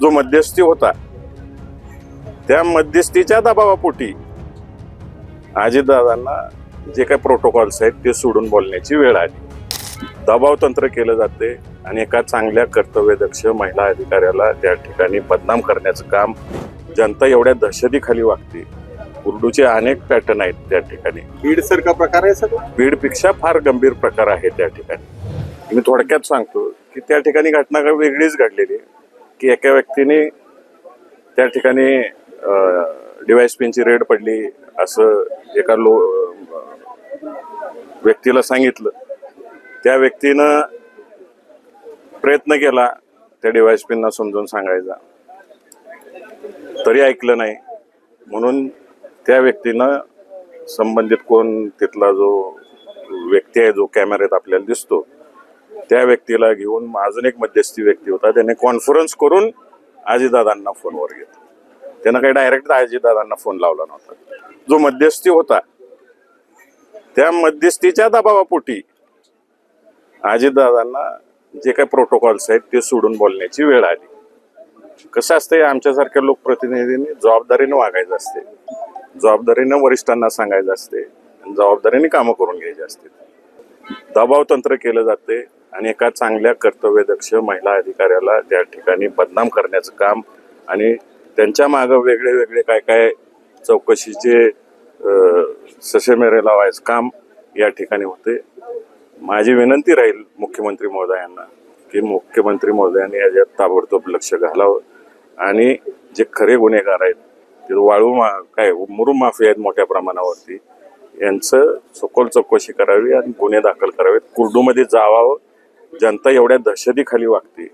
जो मध्यस्थी होता त्या मध्यस्थीच्या दबावापोटी अजितदादांना जे काही प्रोटोकॉल्स आहेत ते सोडून बोलण्याची वेळ आली. दबाव तंत्र केलं जाते आणि एका चांगल्या कर्तव्यदक्ष महिला अधिकाऱ्याला त्या ठिकाणी बदनाम करण्याचं काम जनता एवढ्या दहशतीखाली वागते. उर्दूचे अनेक पॅटर्न आहेत त्या ठिकाणी. बीड सारखा प्रकार आहे सगळं? बीडपेक्षा फार गंभीर प्रकार आहे त्या ठिकाणी. मी थोडक्यात सांगतो की त्या ठिकाणी घटना वेगळीच घडलेली आहे. की एका व्यक्तीने त्या ठिकाणी डिवायस पिनची रेड पडली असं एका लो व्यक्तीला सांगितलं. त्या व्यक्तीनं प्रयत्न केला त्या डिवाइस पिनना समजून सांगायचा. तरी ऐकलं नाही. म्हणून त्या व्यक्तीनं संबंधित कोण तिथला जो व्यक्ती आहे जो कॅमेऱ्यात आपल्याला दिसतो त्या व्यक्तीला घेऊन अजून एक मध्यस्थी व्यक्ती होता. त्याने कॉन्फरन्स करून आजीदादांना फोनवर घेतला. त्यानं काही डायरेक्ट आजीदादांना फोन लावला नव्हता. जो मध्यस्थी होता त्या मध्यस्थीच्या दबावापोटी आजीदादांना जे काही प्रोटोकॉल्स आहेत ते सोडून बोलण्याची वेळ आली. कसं असतंय आमच्यासारख्या लोकप्रतिनिधींनी जबाबदारीने वागायचं असते. जबाबदारीने वरिष्ठांना सांगायचं असते. आणि जबाबदारीने कामं करून घ्यायची असते. दबाव तंत्र केलं जाते. आणि एका चांगल्या कर्तव्यदक्ष महिला अधिकाऱ्याला त्या ठिकाणी बदनाम करण्याचं काम आणि त्यांच्या मागं वेगळे वेगळे काय काय चौकशीचे ससेमेरे लावायचं काम या ठिकाणी होते. माझी विनंती राहील मुख्यमंत्री महोदयांना की मुख्यमंत्री महोदयांनी याच्यात ताबडतोब लक्ष घालावं आणि जे खरे गुन्हेगार आहेत ते वाळू मा काय मुरुम आहेत मोठ्या प्रमाणावरती यांचं सखोल चौकशी करावी आणि गुन्हे दाखल करावेत. कुर्डूमध्ये जावावं जनता एवढ्या दहशतीखाली वागते.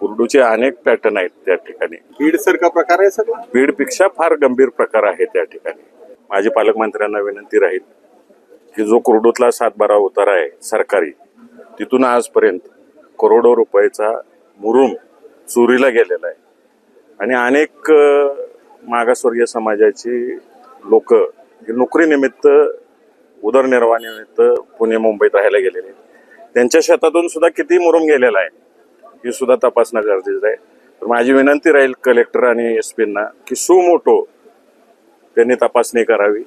कुर्डूचे अनेक पॅटर्न आहेत त्या ठिकाणी. बीड सारखा प्रकार आहे सगळं? बीडपेक्षा फार गंभीर प्रकार आहे त्या ठिकाणी. माझी पालकमंत्र्यांना विनंती राहील की जो कुर्डूतला सातबारा उतारा आहे सरकारी तिथून आजपर्यंत करोडो रुपयाचा मुरुम चोरीला गेलेला आहे. आणि अनेक मागासवर्गीय समाजाची लोक नोकरीनिमित्त उदरनिर्वाहानिमित्त पुणे मुंबईत राहायला गेलेले आहेत. त्यांच्या शेतातून सुद्धा किती मुरुम गेलेला आहे ही सुद्धा तपासणं गरजेचं आहे. तर माझी विनंती राहील कलेक्टर आणि एस पींना की सुमोटो त्यांनी तपासणी करावी.